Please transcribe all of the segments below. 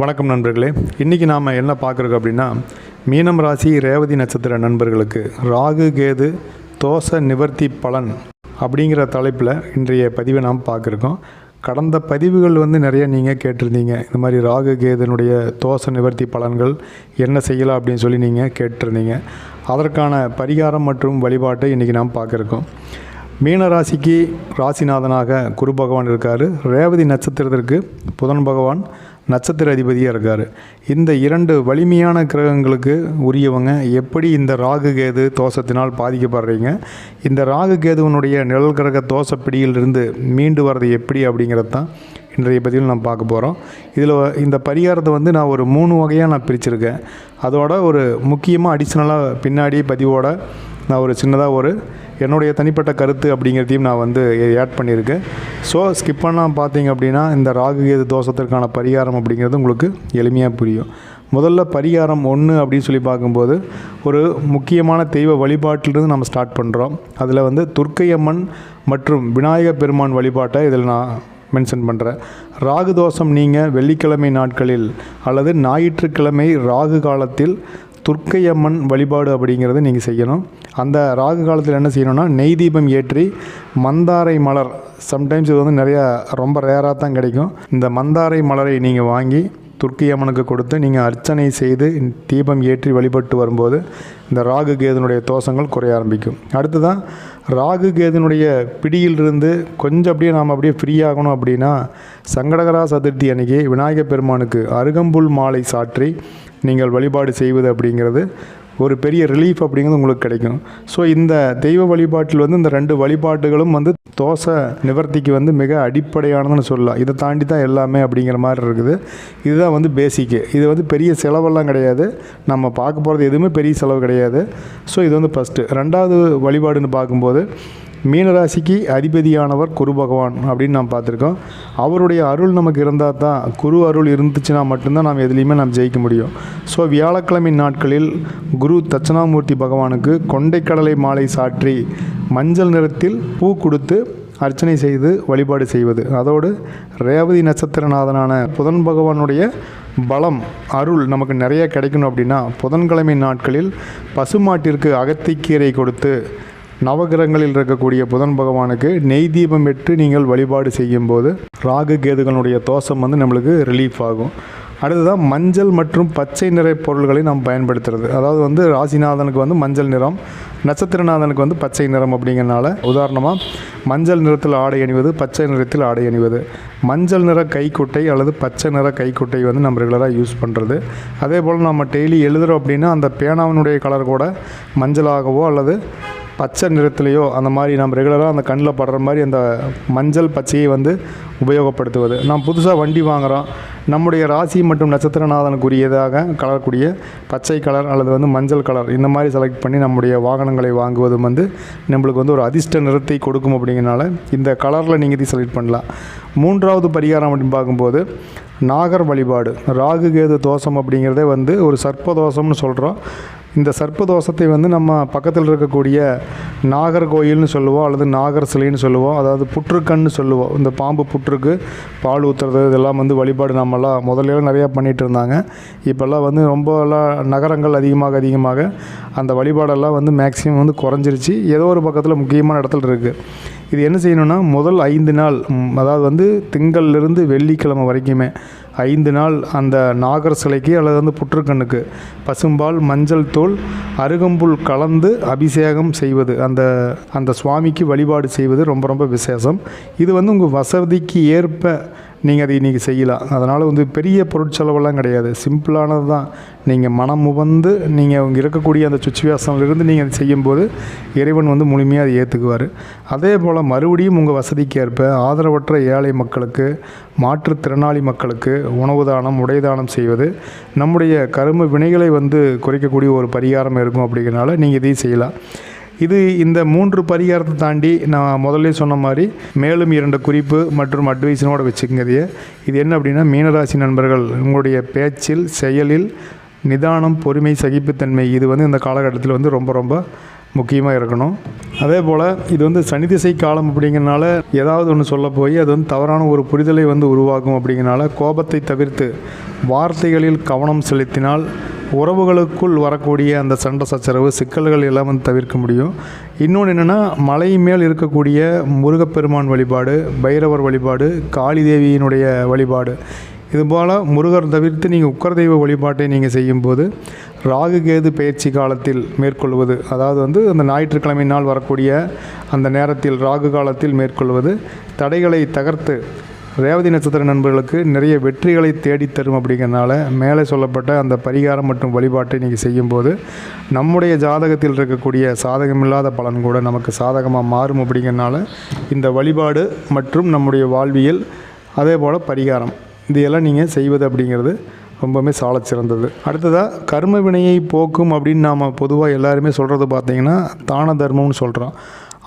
வணக்கம் நண்பர்களே. இன்றைக்கி நாம் என்ன பார்க்குறோம் அப்படின்னா மீனம் ராசி ரேவதி நட்சத்திர நண்பர்களுக்கு ராகு கேது தோச நிவர்த்தி பலன் அப்படிங்கிற தலைப்பில் இன்றைய பதிவை நாம் பார்க்குறோம். கடந்த பதிவுகள் வந்து நிறைய நீங்கள் கேட்டிருந்தீங்க. இந்த மாதிரி ராகு கேதுனுடைய தோச நிவர்த்தி பலன்கள் என்ன செய்யலாம் அப்படின்னு சொல்லி நீங்கள் கேட்டிருந்தீங்க. அதற்கான பரிகாரம் மற்றும் வழிபாட்டை இன்றைக்கி நாம் பார்க்குறோம். மீன ராசிக்கு ராசிநாதனாக குரு பகவான் இருக்கார். ரேவதி நட்சத்திரத்திற்கு புதன் பகவான் நட்சத்திர அதிபதியாக இருக்கார். இந்த இரண்டு வலிமையான கிரகங்களுக்கு உரியவங்க எப்படி இந்த ராகு கேது தோஷத்தினால் பாதிக்கப்படுறீங்க? இந்த ராகு கேதுவனுடைய நிழல் கிரக தோஷ பிடியிலிருந்து மீண்டு வர்றது எப்படி அப்படிங்கிறது தான் இன்றைய பதிவில் நான் பார்க்க போகிறோம் இதில் இந்த பரிகாரத்தை வந்து நான் ஒரு மூணு வகையாக நான் பிரிச்சிருக்கேன். அதோட ஒரு முக்கியமாக அடிஷ்னலாக பின்னாடி பதிவோட நான் ஒரு சின்னதாக ஒரு என்னுடைய தனிப்பட்ட கருத்து அப்படிங்கிறதையும் நான் வந்து ஆட் பண்ணியிருக்கேன். ஸோ ஸ்கிப் பண்ணால் பார்த்தீங்க அப்படின்னா இந்த ராகு கேது தோஷத்திற்கான பரிகாரம் அப்படிங்கிறது உங்களுக்கு எளிமையாக புரியும். முதல்ல பரிகாரம் ஒன்று அப்படின்னு சொல்லி பார்க்கும்போது ஒரு முக்கியமான தெய்வ வழிபாட்டிலிருந்து நம்ம ஸ்டார்ட் பண்ணுறோம் அதில் வந்து துர்க்கையம்மன் மற்றும் விநாயக பெருமான் வழிபாட்டை இதில் நான் மென்ஷன் பண்ணுறேன் ராகு தோஷம் நீங்கள் வெள்ளிக்கிழமை நாட்களில் அல்லது ஞாயிற்றுக்கிழமை ராகு காலத்தில் துர்க்கையம்மன் வழிபாடு அப்படிங்கிறத நீங்கள் செய்யணும். அந்த ராகு காலத்தில் என்ன செய்யணும்னா நெய் தீபம் ஏற்றி மந்தாரை மலர் சம்டைம்ஸ் இது வந்து நிறையா ரொம்ப ரேராக தான் கிடைக்கும். இந்த மந்தாரை மலரை நீங்கள் வாங்கி துர்க்கியம்மனுக்கு கொடுத்து நீங்கள் அர்ச்சனை செய்து தீபம் ஏற்றி வழிபட்டு வரும்போது இந்த ராகு கேதனுடைய தோஷங்கள் குறைய ஆரம்பிக்கும். அடுத்ததான் ராகு கேதனுடைய பிடியிலிருந்து கொஞ்சம் அப்படியே நாம் அப்படியே ஃப்ரீயாகணும் அப்படின்னா சங்கடகரா சதுர்த்தி அன்னைக்கு விநாயகப் பெருமானுக்கு அருகம்புல் மாலை சாற்றி நீங்கள் வழிபாடு செய்வது அப்படிங்கிறது ஒரு பெரிய ரிலீஃப் அப்படிங்கிறது உங்களுக்கு கிடைக்கும். ஸோ இந்த தெய்வ வழிபாட்டில் வந்து இந்த ரெண்டு வழிபாட்டுகளும் வந்து தோசை நிவர்த்திக்கு வந்து மிக அடிப்படையானதுன்னு சொல்லலாம். இதை தாண்டி தான் எல்லாமே அப்படிங்கிற மாதிரி இருக்குது. இதுதான் வந்து பேசிக்கு இது வந்து பெரிய செலவெல்லாம் கிடையாது. நம்ம பார்க்க போகிறது எதுவுமே பெரிய செலவு கிடையாது. ஸோ இது வந்து ஃபஸ்ட்டு ரெண்டாவது வழிபாடுன்னு பார்க்கும்போது மீனராசிக்கு அதிபதியானவர் குரு பகவான் அப்படின்னு நாம் பார்த்துருக்கோம். அவருடைய அருள் நமக்கு இருந்தால் தான் குரு அருள் இருந்துச்சுன்னா மட்டும்தான் நாம் எதுலேயுமே நாம் ஜெயிக்க முடியும். ஸோ வியாழக்கிழமை நாட்களில் குரு தட்சணாமூர்த்தி பகவானுக்கு கொண்டைக்கடலை மாலை சாற்றி மஞ்சள் நிறத்தில் பூ கொடுத்து அர்ச்சனை செய்து வழிபாடு செய்வது. அதோடு ரேவதி நட்சத்திரநாதனான புதன் பகவானுடைய பலம் அருள் நமக்கு நிறைய கிடைக்கணும் அப்படின்னா புதன்கிழமை நாட்களில் பசுமாட்டிற்கு அகத்திக்கீரை கொடுத்து நவகிரகங்களில் இருக்கக்கூடிய புதன் பகவானுக்கு நெய் தீபம் பெற்று நீங்கள் வழிபாடு செய்யும்போது ராகு கேதுகளுடைய தோஷம் வந்து நம்மளுக்கு ரிலீஃப் ஆகும். அடுத்ததான் மஞ்சள் மற்றும் பச்சை நிற பொருள்களை நாம் பயன்படுத்துறது. அதாவது வந்து ராசிநாதனுக்கு வந்து மஞ்சள் நிறம் நட்சத்திரநாதனுக்கு வந்து பச்சை நிறம் அப்படிங்கிறனால உதாரணமாக மஞ்சள் நிறத்தில் ஆடை அணிவது பச்சை நிறத்தில் ஆடை அணிவது. மஞ்சள் நிற கைக்குட்டை அல்லது பச்சை நிற கைக்குட்டை வந்து நம்ம ரெகுலராக யூஸ் பண்ணுறது அதே போல் நம்ம டெய்லி எழுதுகிறோம் அப்படின்னா அந்த பேனாவினுடைய கலர் கூட மஞ்சளாகவோ அல்லது பச்சை நிறத்துலையோ அந்த மாதிரி நம்ம ரெகுலராக அந்த கண்ணில் படுற மாதிரி அந்த மஞ்சள் பச்சையை வந்து உபயோகப்படுத்துவது. நாம் புதுசாக வண்டி வாங்குகிறோம் நம்முடைய ராசி மற்றும் நட்சத்திரநாதனுக்குரியதாக கலரக்கூடிய பச்சை கலர் அல்லது வந்து மஞ்சள் கலர் இந்த மாதிரி செலக்ட் பண்ணி நம்முடைய வாகனங்களை வாங்குவதும் வந்து நம்மளுக்கு வந்து ஒரு அதிர்ஷ்ட நிறத்தை கொடுக்கும் அப்படிங்கிறனால இந்த கலரில் நீங்கள் இதை செலக்ட் பண்ணலாம். மூன்றாவது பரிகாரம் அப்படின்னு பார்க்கும்போது நாகர் வழிபாடு. ராகு கேது தோஷம் அப்படிங்கிறதே வந்து ஒரு சர்ப்ப தோஷம்னு சொல்கிறோம் இந்த சர்ப்ப தோஷத்தை வந்து நம்ம பக்கத்தில் இருக்கக்கூடிய நாகர்கோயில்னு சொல்லுவோம் அல்லது நாகர் சிலைன்னு சொல்லுவோம். அதாவது புற்றுக்கன்னு சொல்லுவோம். இந்த பாம்பு புற்றுக்கு பால் ஊற்றுறது இதெல்லாம் வந்து வழிபாடு நம்ம நம்மலாம் முதல்ல நிறையா பண்ணிகிட்டு இருந்தாங்க. இப்போல்லாம் வந்து ரொம்ப எல்லாம் நகரங்கள் அதிகமாக அதிகமாக அந்த வழிபாடெல்லாம் வந்து மேக்ஸிமம் வந்து குறைஞ்சிருச்சு. ஏதோ ஒரு பக்கத்தில் முக்கியமான இடத்துல இருக்குது இது என்ன செய்யணும்னா முதல் ஐந்து நாள் அதாவது வந்து திங்கள்லேருந்து வெள்ளிக்கிழமை வரைக்குமே ஐந்து நாள் அந்த நாகர் சிலைக்கு அல்லது வந்து புற்றுக்கண்ணுக்கு பசும்பால் மஞ்சள் தூள் அருகம்புல் கலந்து அபிஷேகம் செய்வது அந்த அந்த சுவாமிக்கு வழிபாடு செய்வது ரொம்ப ரொம்ப விசேஷம். இது வந்து உங்கள் வசதிக்கு ஏற்ப நீங்கள் அதை இன்றைக்கி செய்யலாம். அதனால் வந்து பெரிய பொருட்செலவெல்லாம் கிடையாது. சிம்பிளானது தான். நீங்கள் மனம் முவந்து நீங்கள் உங்க இருக்கக்கூடிய அந்த சுச்சுவேஷன்லேருந்து நீங்கள் அதை செய்யும்போது இறைவன் வந்து முழுமையாக அதை ஏற்றுக்குவார் அதே போல் மறுபடியும் உங்கள் வசதிக்கு ஏற்ப ஆதரவற்ற ஏழை மக்களுக்கு மாற்றுத்திறனாளி மக்களுக்கு உணவு தானம் உடை தானம் செய்வது நம்முடைய கரும வினைகளை வந்து குறைக்கக்கூடிய ஒரு பரிகாரம் இருக்கும் அப்படிங்கிறனால நீங்கள் இதையும் செய்யலாம். இது இந்த மூன்று பரிகாரத்தை தாண்டி நான் முதல்ல சொன்ன மாதிரி மேலும் இரண்டு குறிப்பு மற்றும் அட்வைஸனோட வச்சுக்கங்கதையே இது என்ன அப்படின்னா மீனராசி நண்பர்கள் உங்களுடைய பேச்சில் செயலில் நிதானம் பொறுமை சகிப்புத்தன்மை இது வந்து இந்த காலகட்டத்தில் வந்து ரொம்ப ரொம்ப முக்கியமாக இருக்கணும். அதே போல் இது வந்து சனி திசை காலம் அப்படிங்கிறனால ஏதாவது ஒன்று சொல்ல போய் அது வந்து தவறான ஒரு புரிதலை வந்து உருவாக்கும் அப்படிங்கிறனால கோபத்தை தவிர்த்து வார்த்தைகளில் கவனம் செலுத்தினால் உறவுகளுக்குள் வரக்கூடிய அந்த சண்டை சச்சரவு சிக்கல்கள் எல்லாம் வந்து தவிர்க்க முடியும். இன்னொன்று என்னென்னா மலை மேல் இருக்கக்கூடிய முருகப்பெருமான் வழிபாடு பைரவர் வழிபாடு காளி தேவியினுடைய வழிபாடு இதுபோல் முருகர் தவிர்த்து நீங்கள் உக்கர தெய்வ வழிபாட்டை நீங்கள் செய்யும்போது ராகு கேது பயிற்சி காலத்தில் மேற்கொள்வது அதாவது வந்து அந்த ஞாயிற்றுக்கிழமை நாள் வரக்கூடிய அந்த நேரத்தில் ராகு காலத்தில் மேற்கொள்வது தடைகளை தகர்த்து ரேவதி நட்சத்திர நண்பர்களுக்கு நிறைய வெற்றிகளை தேடித்தரும் அப்படிங்கிறனால மேலே சொல்லப்பட்ட அந்த பரிகாரம் மற்றும் வழிபாட்டை நீங்கள் செய்யும்போது நம்முடைய ஜாதகத்தில் இருக்கக்கூடிய சாதகமில்லாத பலன் கூட நமக்கு சாதகமாக மாறும் அப்படிங்கிறனால இந்த வழிபாடு மற்றும் நம்முடைய வாழ்வியல் அதே போல் பரிகாரம் இதையெல்லாம் நீங்கள் செய்வது அப்படிங்கிறது ரொம்பவுமே சால சிறந்தது. அடுத்ததாக கர்ம வினையை போக்கும் அப்படின்னு நாம் பொதுவாக எல்லாருமே சொல்கிறது பார்த்திங்கன்னா தான தர்மம்னு சொல்கிறோம்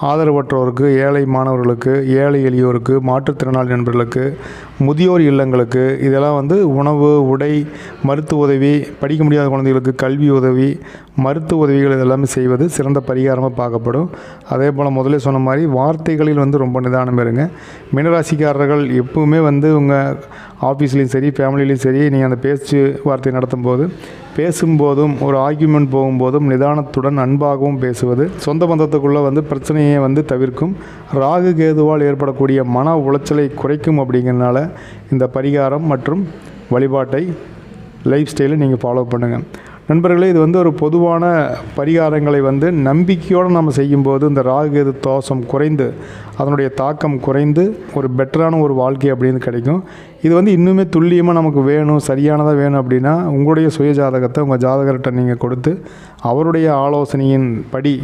ஆதரவற்றோருக்கு ஏழை மாணவர்களுக்கு ஏழை எளியோருக்கு மாற்றுத்திறனாளி நண்பர்களுக்கு முதியோர் இல்லங்களுக்கு இதெல்லாம் வந்து உணவு உடை மருத்துவ உதவி படிக்க முடியாத குழந்தைகளுக்கு கல்வி உதவி மருத்துவ உதவிகள் இதெல்லாமே செய்வது சிறந்த பரிகாரமாக பார்க்கப்படும். அதே போல் முதல்ல சொன்ன மாதிரி வார்த்தைகளில் வந்து ரொம்ப நிதானம் இருங்க. மீனராசிக்காரர்கள் எப்பவுமே வந்து உங்கள் ஆஃபீஸ்லேயும் சரி ஃபேமிலிலையும் சரி நீங்கள் அந்த பேச்சு வார்த்தை நடத்தும் போது பேசும்போதும் ஒரு ஆர்கியூமெண்ட் போகும்போதும் நிதானத்துடன் அன்பாகவும் பேசுவது. சொந்த பந்தத்துக்குள்ளே வந்து பிரச்சனையை வந்து தவிர்க்கும். ராகு கேதுவால் ஏற்படக்கூடிய மன உளைச்சலை குறைக்கும் அப்படிங்கிறனால இந்த பரிகாரம் மற்றும் வழிபாட்டை லைஃப் ஸ்டைலை நீங்கள் ஃபாலோ பண்ணுங்கள் நண்பர்களே இது வந்து ஒரு பொதுவான பரிகாரங்களை வந்து நம்பிக்கையோடு நம்ம செய்யும்போது இந்த ராகு கேது தோஷம் குறைந்து அதனுடைய தாக்கம் குறைந்து ஒரு பெட்டரான ஒரு வாழ்க்கை அப்படின்னு கிடைக்கும். இது வந்து இன்னுமே துல்லியமாக நமக்கு வேணும் சரியானதாக வேணும் அப்படின்னா உங்களுடைய சுய ஜாதகத்தை உங்கள் ஜாதகர்கிட்ட நீங்கள் கொடுத்து அவருடைய ஆலோசனையின் படி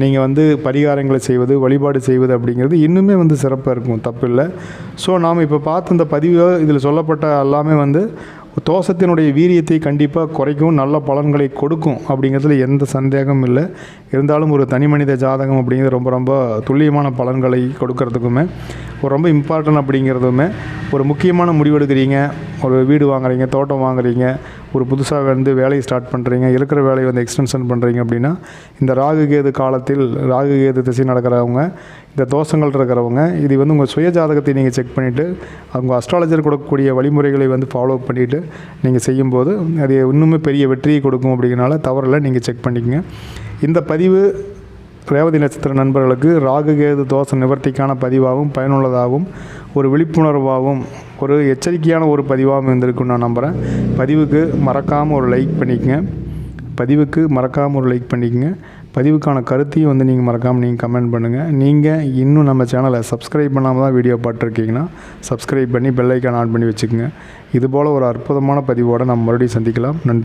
நீங்கள் வந்து பரிகாரங்களை செய்வது வழிபாடு செய்வது அப்படிங்கிறது இன்னுமே வந்து சிறப்பாக இருக்கும் தப்பில்லை. ஸோ நாம் இப்போ பார்த்த இந்த பதிவு இதில் சொல்லப்பட்ட எல்லாமே வந்து தோஷத்தினுடைய வீரியத்தை கண்டிப்பாக குறைக்கும் நல்ல பலன்களை கொடுக்கும் அப்படிங்கிறதுல எந்த சந்தேகமும் இல்லை. இருந்தாலும் ஒரு தனி மனித ஜாதகம் அப்படிங்கிறது ரொம்ப ரொம்ப துல்லியமான பலன்களை கொடுக்கறதுக்குமே ஒரு ரொம்ப இம்பார்ட்டன்ட் அப்படிங்கிறதுமே ஒரு முக்கியமான முடிவு எடுக்கிறீங்க ஒரு வீடு வாங்குறீங்க தோட்டம் வாங்குறீங்க ஒரு புதுசாக வந்து வேலையை ஸ்டார்ட் பண்ணுறீங்க இருக்கிற வேலையை வந்து எக்ஸ்டென்ஷன் பண்ணுறீங்க அப்படின்னா இந்த ராகு கேது காலத்தில் ராகு கேது திசை நடக்கிறவங்க இந்த தோஷங்கள் இருக்கிறவங்க இது வந்து உங்கள் சுய ஜாதகத்தை நீங்கள் செக் பண்ணிவிட்டு அவங்க அஸ்ட்ராலஜர் கொடுக்கக்கூடிய வழிமுறைகளை வந்து ஃபாலோ பண்ணிவிட்டு நீங்கள் செய்யும்போது அது இன்னுமே பெரிய வெற்றியை கொடுக்கும் அப்படிங்கிறனால தவறில் நீங்கள் செக் பண்ணிக்கங்க. இந்த பதிவு ரேவதி நட்சத்திர நண்பர்களுக்கு ராகு கேது தோஷ நிவர்த்திக்கான பதிவாகவும் பயனுள்ளதாகவும் ஒரு விழிப்புணர்வாகவும் ஒரு எச்சரிக்கையான ஒரு பதிவாகவும் இருந்திருக்குன்னு நான் நம்புகிறேன் பதிவுக்கு மறக்காமல் ஒரு லைக் பண்ணிக்கங்க. பதிவுக்கு மறக்காமல் ஒரு லைக் பண்ணிக்கங்க. பதிவுக்கான கருத்தையும் வந்து நீங்கள் மறக்காமல் நீங்கள் கமெண்ட் பண்ணுங்கள் நீங்கள் இன்னும் நம்ம சேனலை சப்ஸ்கிரைப் பண்ணாமல் தான் வீடியோ பார்த்துருக்கீங்கன்னா சப்ஸ்கிரைப் பண்ணி பெல்லைக்கான் ஆன் பண்ணி வச்சுக்கோங்க. இதுபோல் ஒரு அற்புதமான பதிவோடு நம்ம மறுபடியும் சந்திக்கலாம். நன்றி.